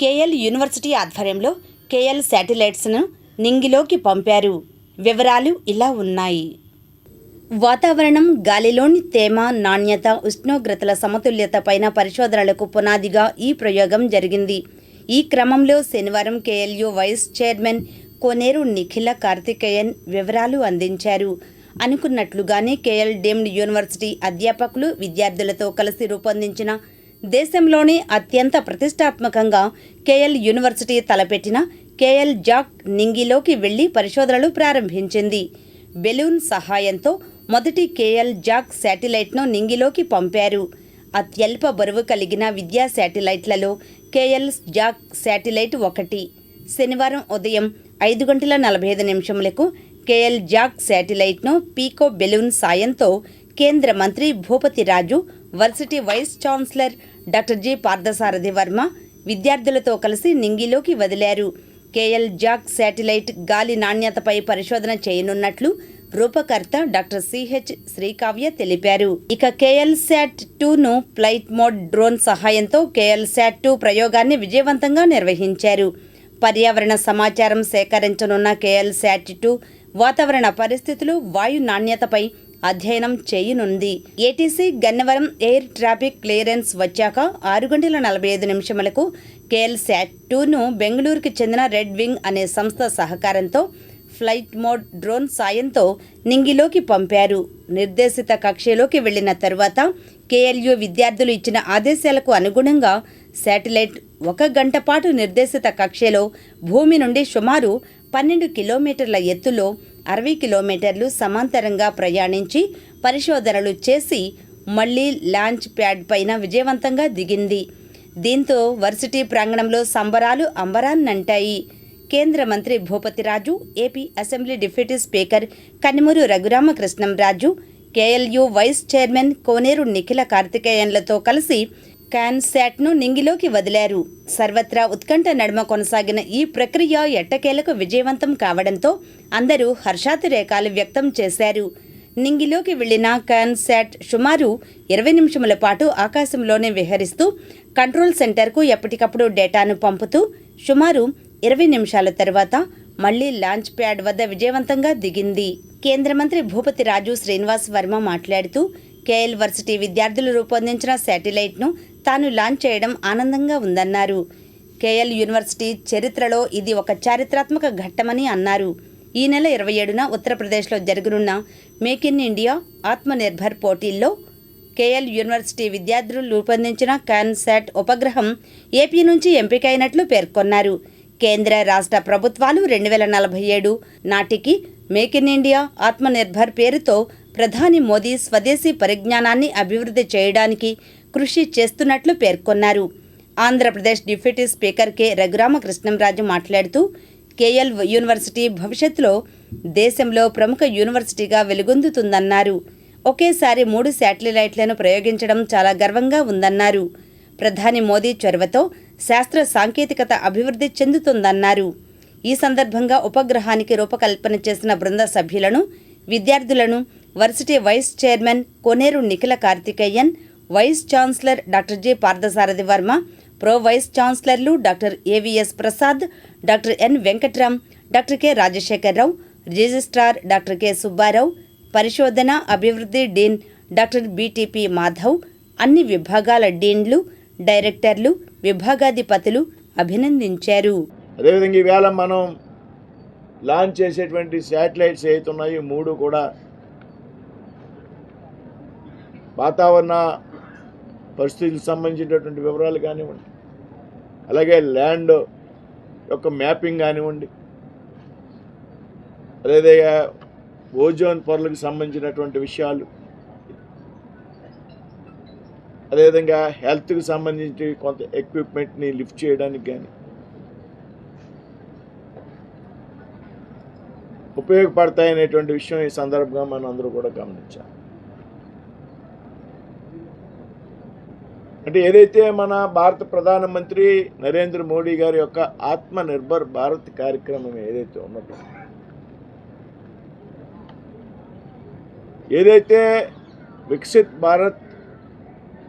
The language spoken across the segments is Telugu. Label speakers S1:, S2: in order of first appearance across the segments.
S1: కేఎల్ యూనివర్సిటీ ఆధ్వర్యంలో కేఎల్ శాటిలైట్స్ను నింగిలోకి పంపారు. వివరాలు ఇలా ఉన్నాయి. వాతావరణం గాలిలోని తేమ నాణ్యత ఉష్ణోగ్రతల సమతుల్యత పైన పరిశోధనలకు పునాదిగా ఈ ప్రయోగం జరిగింది. ఈ క్రమంలో శనివారం KLU vice chairman Koneru Nikhila Karthikeyan వివరాలు అందించారు. అనుకున్నట్లుగానే కేఎల్ డీమ్డ్ యూనివర్సిటీ అధ్యాపకులు విద్యార్థులతో కలిసి రూపొందించిన దేశంలోనే అత్యంత ప్రతిష్టాత్మకంగా కేఎల్ యూనివర్సిటీ తలపెట్టిన కేఎల్ జాక్ నింగిలోకి వెళ్ళి పరిశోధనలు ప్రారంభించింది. బెలూన్ సహాయంతో మొదటి కేఎల్ జాక్ శాటిలైట్ను నింగిలోకి పంపారు. అత్యల్ప బరువు కలిగిన విద్యా శాటిలైట్లలో కేఎల్ జాక్ శాటిలైట్ ఒకటి. శనివారం ఉదయం ఐదు గంటల నలభై ఐదు నిమిషములకు కేఎల్ జాక్ శాటిలైట్ను పీకో బెలూన్ సాయంతో కేంద్ర మంత్రి Bhupathi Raju varsity vice chancellor doctor G Parthasarathi Varma విద్యార్థులతో కలిసి నింగిలోకి వదిలారు. కేఎల్ జాక్ శాటిలైట్ గాలి నాణ్యతపై పరిశోధన చేయనున్నట్లు రూపకర్త డాక్టర్ సిహెచ్ శ్రీకావ్య తెలిపారు. ఇక కేఎల్ శాట్ టూను ఫ్లైట్ మోడ్ డ్రోన్ సహాయంతో కేఎల్ శాట్ టూ ప్రయోగాన్ని విజయవంతంగా నిర్వహించారు. పర్యావరణ సమాచారం సేకరించనున్న కేఎల్ శాట్ టూ వాతావరణ పరిస్థితులు వాయు నాణ్యతపై అధ్యయనం చేయనుంది. ATC Gannavaram air traffic clearance వచ్చాక ఆరు గంటల నలభై ఐదు నిమిషములకు కేఎల్ శాట్ టూను బెంగళూరుకి చెందిన రెడ్ వింగ్ అనే సంస్థ సహకారంతో ఫ్లైట్ మోడ్ డ్రోన్ సాయంతో నింగిలోకి పంపారు. నిర్దేశిత కక్షలోకి వెళ్ళిన తరువాత కేఎల్యు విద్యార్థులు ఇచ్చిన ఆదేశాలకు అనుగుణంగా శాటిలైట్ ఒక గంట పాటు నిర్దేశిత కక్షలో భూమి నుండి సుమారు పన్నెండు కిలోమీటర్ల ఎత్తులో అరవై కిలోమీటర్లు సమాంతరంగా ప్రయాణించి పరిశోధనలు చేసి మళ్ళీ లాంచ్ ప్యాడ్ పైన విజయవంతంగా దిగింది. దీంతో వర్సిటీ ప్రాంగణంలో సంబరాలు అంబరాన్నంటాయి. కేంద్ర మంత్రి Bhupathiraju AP assembly deputy speaker Kanumuru Raghuramakrishnamraju KLU vice chairman Koneru Nikhila కార్తికేయన్లతో కలిసి క్యాన్సాట్ను నింగిలోకి వదిలారు. సర్వత్రా ఉత్కంఠ నడుమ కొనసాగిన ఈ ప్రక్రియ ఎట్టకేలకు విజయవంతం కావడంతో అందరూ హర్షాతిరేకాలు వ్యక్తం చేశారు. నింగిలోకి వెళ్ళిన క్యాన్సాట్ సుమారు ఇరవై నిమిషముల పాటు ఆకాశంలోనే విహరిస్తూ కంట్రోల్ సెంటర్కు ఎప్పటికప్పుడు డేటాను పంపుతూ సుమారు ఇరవై నిమిషాల తర్వాత మళ్ళీ లాంచ్ ప్యాడ్ వద్ద విజయవంతంగా దిగింది. కేంద్ర మంత్రి భూపతి రాజు శ్రీనివాస్ వర్మ మాట్లాడుతూ కేఎల్ వర్సిటీ విద్యార్థులు రూపొందించిన శాటిలైట్ను తాను లాంచ్ చేయడం ఆనందంగా ఉందన్నారు. కేఎల్ యూనివర్సిటీ చరిత్రలో ఇది ఒక చారిత్రాత్మక ఘట్టమని అన్నారు. ఈ నెల ఇరవై ఏడున ఉత్తరప్రదేశ్లో జరగనున్న మేక్ ఇన్ ఇండియా ఆత్మనిర్భర్ పోటీల్లో కేఎల్ యూనివర్సిటీ విద్యార్థులు రూపొందించిన క్యాన్సాట్ ఉపగ్రహం ఏపీ నుంచి ఎంపికైనట్లు పేర్కొన్నారు. కేంద్ర రాష్ట్ర ప్రభుత్వాలు రెండు వేల నలభై ఏడు నాటికి మేక్ ఇన్ ఇండియా ఆత్మనిర్భర్ పేరుతో ప్రధాని మోదీ స్వదేశీ పరిజ్ఞానాన్ని అభివృద్ధి చేయడానికి కృషి చేస్తున్నట్లు పేర్కొన్నారు. Andhra Pradesh deputy speaker K. Raghuramakrishnamraju మాట్లాడుతూ కేఎల్ యూనివర్సిటీ భవిష్యత్తులో దేశంలో ప్రముఖ యూనివర్సిటీగా వెలుగొందుతుందన్నారు. ఒకేసారి మూడు శాటిలైట్లను ప్రయోగించడం చాలా గర్వంగా ఉందన్నారు. ప్రధాని మోదీ చొరవతో శాస్త్ర సాంకేతికత అభివృద్ధి చెందుతుందన్నారు. ఈ సందర్భంగా ఉపగ్రహానికి రూపకల్పన చేసిన బృంద సభ్యులను విద్యార్థులను varsity vice chairman Koneru Nikhila Karthikeyan vice chancellor doctor J Parthasarathi Varma pro vice ఛాన్సలర్లు doctor AVS Prasad doctor N Venkatram doctor K Rajasekhararao registrar doctor K Subbarao పరిశోధన అభివృద్ధి డీన్ డాక్టర్ బిటిపి మాధవ్ అన్ని విభాగాల డీన్లు డైరెక్టర్లు విభాగాధిపతులు అభినందించారు.
S2: అదేవిధంగా ఈవేళ మనం లాంచ్ చేసేటువంటి శాటిలైట్స్ ఏవైతే ఉన్నాయో మూడు కూడా వాతావరణ పరిస్థితులకు సంబంధించినటువంటి వివరాలు కానివ్వండి. అలాగే ల్యాండ్ యొక్క మ్యాపింగ్ కానివ్వండి. అదేవిధంగా ఓజోన్ పొరలకు సంబంధించినటువంటి విషయాలు. అదేవిధంగా హెల్త్కి సంబంధించి కొంత ఎక్విప్మెంట్ని లిఫ్ట్ చేయడానికి కానీ ఉపయోగపడతాయనేటువంటి విషయం ఈ సందర్భంగా మనం అందరూ కూడా గమనించాలి. అంటే ఏదైతే మన భారత ప్రధానమంత్రి నరేంద్ర మోడీ గారి యొక్క ఆత్మ నిర్భర్ భారత్ కార్యక్రమం ఏదైతే ఉన్నదో ఏదైతే Viksit Bharat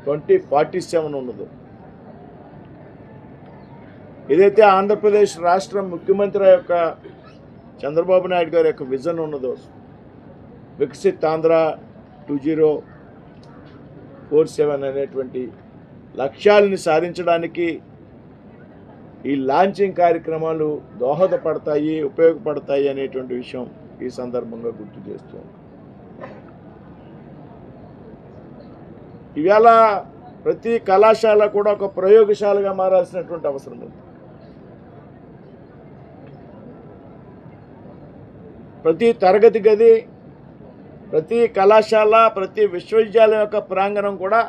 S2: twenty forty seven ఉన్నదో ఏదైతే ఆంధ్రప్రదేశ్ రాష్ట్ర ముఖ్యమంత్రి యొక్క చంద్రబాబు నాయుడు గారి యొక్క విజన్ ఉన్నదో Viksit Andhra two zero four seven అనేటువంటి లక్ష్యాలని సాధించడానికి ఈ లాంచింగ్ కార్యక్రమాలు దోహదపడతాయి ఉపయోగపడతాయి అనేటువంటి విషయం ఈ సందర్భంగా గుర్తు చేస్తూ ఇవాళ ప్రతి కళాశాల కూడా ఒక ప్రయోగశాలగా మారాల్సినటువంటి అవసరం ఉంది. ప్రతి తరగతి గది ప్రతి కళాశాల ప్రతి విశ్వవిద్యాలయం యొక్క ప్రాంగణం కూడా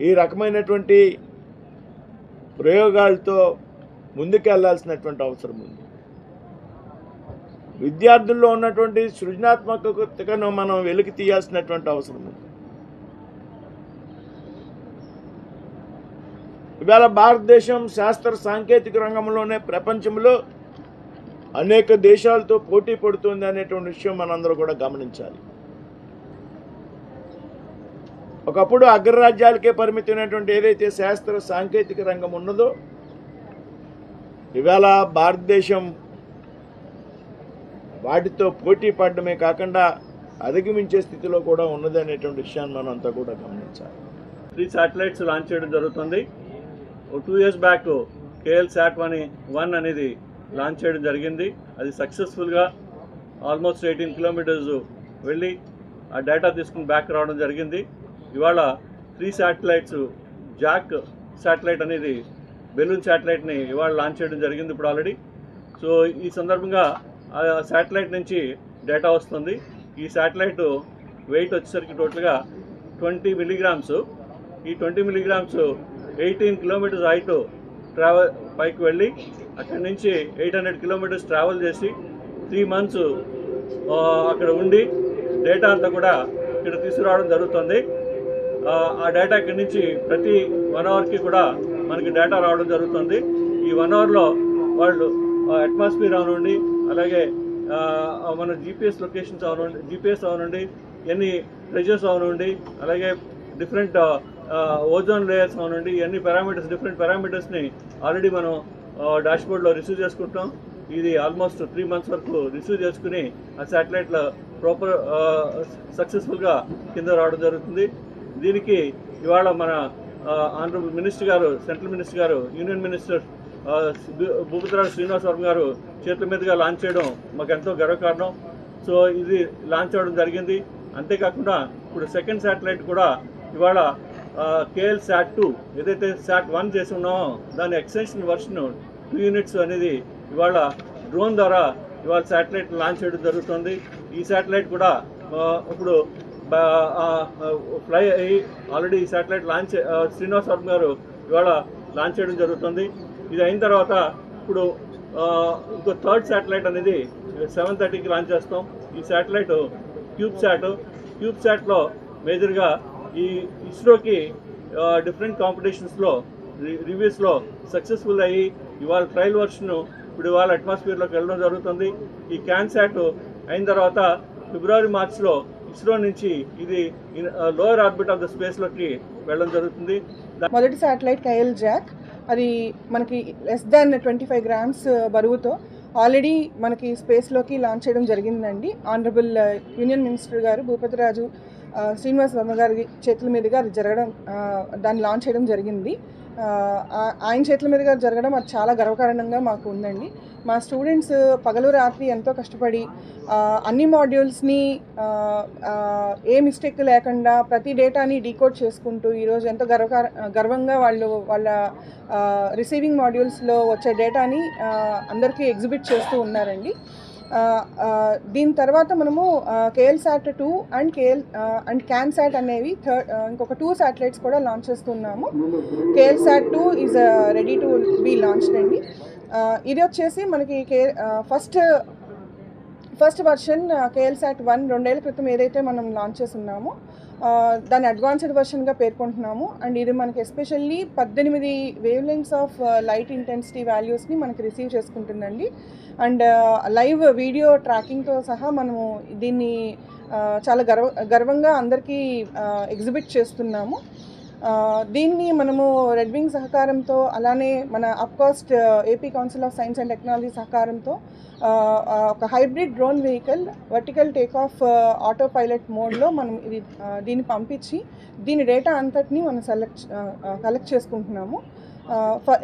S2: ఈ రకమైనటువంటి ప్రయోగాలతో ముందుకెళ్ళాల్సినటువంటి అవసరం ఉంది. విద్యార్థుల్లో ఉన్నటువంటి సృజనాత్మకతను మనం వెలికి తీయాల్సినటువంటి అవసరం ఉంది. ఇవాళ భారతదేశం శాస్త్ర సాంకేతిక రంగంలోనే ప్రపంచంలో అనేక దేశాలతో పోటీ పడుతుంది అనేటువంటి విషయం మనందరూ కూడా గమనించాలి. ఒకప్పుడు అగ్రరాజ్యాలకే పరిమితమైనటువంటి ఏదైతే శాస్త్ర సాంకేతిక రంగం ఉన్నదో ఇవాళ భారతదేశం వాటితో పోటీ పడడమే కాకుండా అధిగమించే స్థితిలో కూడా ఉన్నది అనేటువంటి విషయాన్ని మనం అంతా కూడా గమనించాలి.
S3: త్రీ శాటిలైట్స్ లాంచ్ చేయడం జరుగుతుంది. Two years back KL sat one one అనేది లాంచ్ చేయడం జరిగింది. అది సక్సెస్ఫుల్గా ఆల్మోస్ట్ ఎయిటీన్ కిలోమీటర్స్ వెళ్ళి ఆ డేటా తీసుకుని బ్యాక్ రావడం జరిగింది. ఇవాళ త్రీ శాటిలైట్స్ జాక్ శాటిలైట్ అనేది బెలూన్ శాటిలైట్ని ఇవాళ లాంచ్ చేయడం జరిగింది ఇప్పుడు ఆల్రెడీ సో ఈ సందర్భంగా ఆ శాటిలైట్ నుంచి డేటా వస్తుంది. ఈ శాటిలైట్ వెయిట్ వచ్చేసరికి టోటల్గా ట్వంటీ మిలీగ్రామ్స్ ఈ twenty milligrams eighteen kilometres height travel పైకి వెళ్ళి అక్కడి నుంచి ఎయిట్ హండ్రెడ్ కిలోమీటర్స్ ట్రావెల్ చేసి త్రీ మంత్స్ అక్కడ ఉండి డేటా అంతా కూడా ఇక్కడ తీసుకురావడం జరుగుతుంది. ఆ, డేటా ఇక్కడి నుంచి ప్రతి వన్ అవర్కి కూడా మనకి డేటా రావడం జరుగుతుంది. ఈ వన్ అవర్లో వాళ్ళు అట్మాస్ఫియర్ అవనండి అలాగే మన జీపీఎస్ లొకేషన్స్ అవనండి జీపీఎస్ అవనండి ఎన్ని ప్రెజర్స్ అవనండి అలాగే డిఫరెంట్ ఓజోన్ లేయర్స్ అవనండి ఎన్ని పారామీటర్స్ డిఫరెంట్ పారామీటర్స్ని ఆల్రెడీ మనం డాష్బోర్డ్లో రిసీవ్ చేసుకుంటాం. ఇది ఆల్మోస్ట్ త్రీ మంత్స్ వరకు రిసీవ్ చేసుకుని ఆ శాటిలైట్లో ప్రాపర్ సక్సెస్ఫుల్గా కింద రావడం జరుగుతుంది. దీనికి ఇవాళ మన ఆనరబుల్ మినిస్టర్ గారు సెంట్రల్ మినిస్టర్ గారు యూనియన్ మినిస్టర్ భూపతిరాజు శ్రీనివాసవరం గారు చేతుల మీదుగా లాంచ్ చేయడం మాకు ఎంతో గర్వకారణం. సో ఇది లాంచ్ అవ్వడం జరిగింది. అంతేకాకుండా ఇప్పుడు సెకండ్ శాటిలైట్ కూడా ఇవాళ కేఎల్ శాట్ టూ ఏదైతే శాట్ వన్ చేసి ఉన్నామో దాని ఎక్స్టెన్షన్ వర్షన్ టూ యూనిట్స్ అనేది ఇవాళ డ్రోన్ ద్వారా ఇవాళ శాటిలైట్ లాంచ్ చేయడం జరుగుతుంది. ఈ శాటిలైట్ కూడా ఇప్పుడు ఫ్లై అయ్యి ఆల్రెడీ ఈ శాటిలైట్ లాంచ్ శ్రీనివాస్ వర్మ గారు ఇవాళ లాంచ్ చేయడం జరుగుతుంది. ఇది అయిన తర్వాత ఇప్పుడు ఇంకో థర్డ్ శాటిలైట్ అనేది సెవెన్ థర్టీకి లాంచ్ చేస్తాం. ఈ శాటిలైట్ క్యూబ్ శాట్. క్యూబ్ శాట్లో మేజర్గా ఈ ఇస్రోకి డిఫరెంట్ కాంపిటీషన్స్లో రివ్యూస్లో సక్సెస్ఫుల్ అయ్యి ఇవాళ ట్రయల్ వర్షన్ ఇప్పుడు ఇవాళ అట్మాస్ఫియర్లోకి వెళ్ళడం జరుగుతుంది. ఈ క్యాన్ శాట్ అయిన తర్వాత ఫిబ్రవరి మార్చ్లో ఇస్రో నుంచి ఇది లోయర్ ఆర్బిట్ ఆఫ్ ద స్పేస్లోకి వెళ్ళడం జరుగుతుంది.
S4: మొదటి శాటిలైట్ కైఎల్ జాక్ అది మనకి less than twenty five grams బరువుతో ఆల్రెడీ మనకి స్పేస్లోకి లాంచ్ చేయడం జరిగిందండి. ఆనరబుల్ యూనియన్ మినిస్టర్ గారు భూపతిరాజు శ్రీనివాస్ వర్మ గారి చేతుల మీదుగా అది జరగడం దాన్ని లాంచ్ చేయడం జరిగింది. ఆయన చేతుల మీదుగా జరగడం అది చాలా గర్వకారణంగా మాకు ఉందండి. మా స్టూడెంట్స్ పగలు రాత్రి ఎంతో కష్టపడి అన్ని మాడ్యూల్స్ని ఏ మిస్టేక్ లేకుండా ప్రతి డేటాని డీకోడ్ చేసుకుంటూ ఈరోజు ఎంతో గర్వకార గర్వంగా వాళ్ళు వాళ్ళ రిసీవింగ్ మాడ్యూల్స్లో వచ్చే డేటాని అందరికీ ఎగ్జిబిట్ చేస్తూ ఉన్నారండి. దీని తర్వాత మనము KL sat two and KL and can sat అనేవి థర్డ్ ఇంకొక టూ శాటిలైట్స్ కూడా లాంచ్ చేస్తున్నాము. KL sat two is ready to be launched అండి. ఇది వచ్చేసి మనకి కే first first version KL sat one రెండేళ్ళ క్రితం ఏదైతే మనం లాంచ్ చేస్తున్నామో దాన్ని అడ్వాన్స్డ్ వర్షన్గా పేర్కొంటున్నాము. అండ్ ఇది మనకి ఎస్పెషల్లీ పద్దెనిమిది wavelengths of light intensity వాల్యూస్ని మనకి రిసీవ్ చేసుకుంటుందండి. అండ్ లైవ్ వీడియో ట్రాకింగ్తో సహా మనము దీన్ని చాలా గర్వ గర్వంగా అందరికీ ఎగ్జిబిట్ చేస్తున్నాము. దీన్ని మనము రెడ్ వింగ్ సహకారంతో అలానే మన APCOST AP council of science and technology సహకారంతో ఒక hybrid drone vehicle vertical take off autopilot మోడ్లో మనం ఇది దీన్ని పంపించి దీని డేటా అంతటిని మనం సెలెక్ట్ కలెక్ట్ చేసుకుంటున్నాము. ఫ-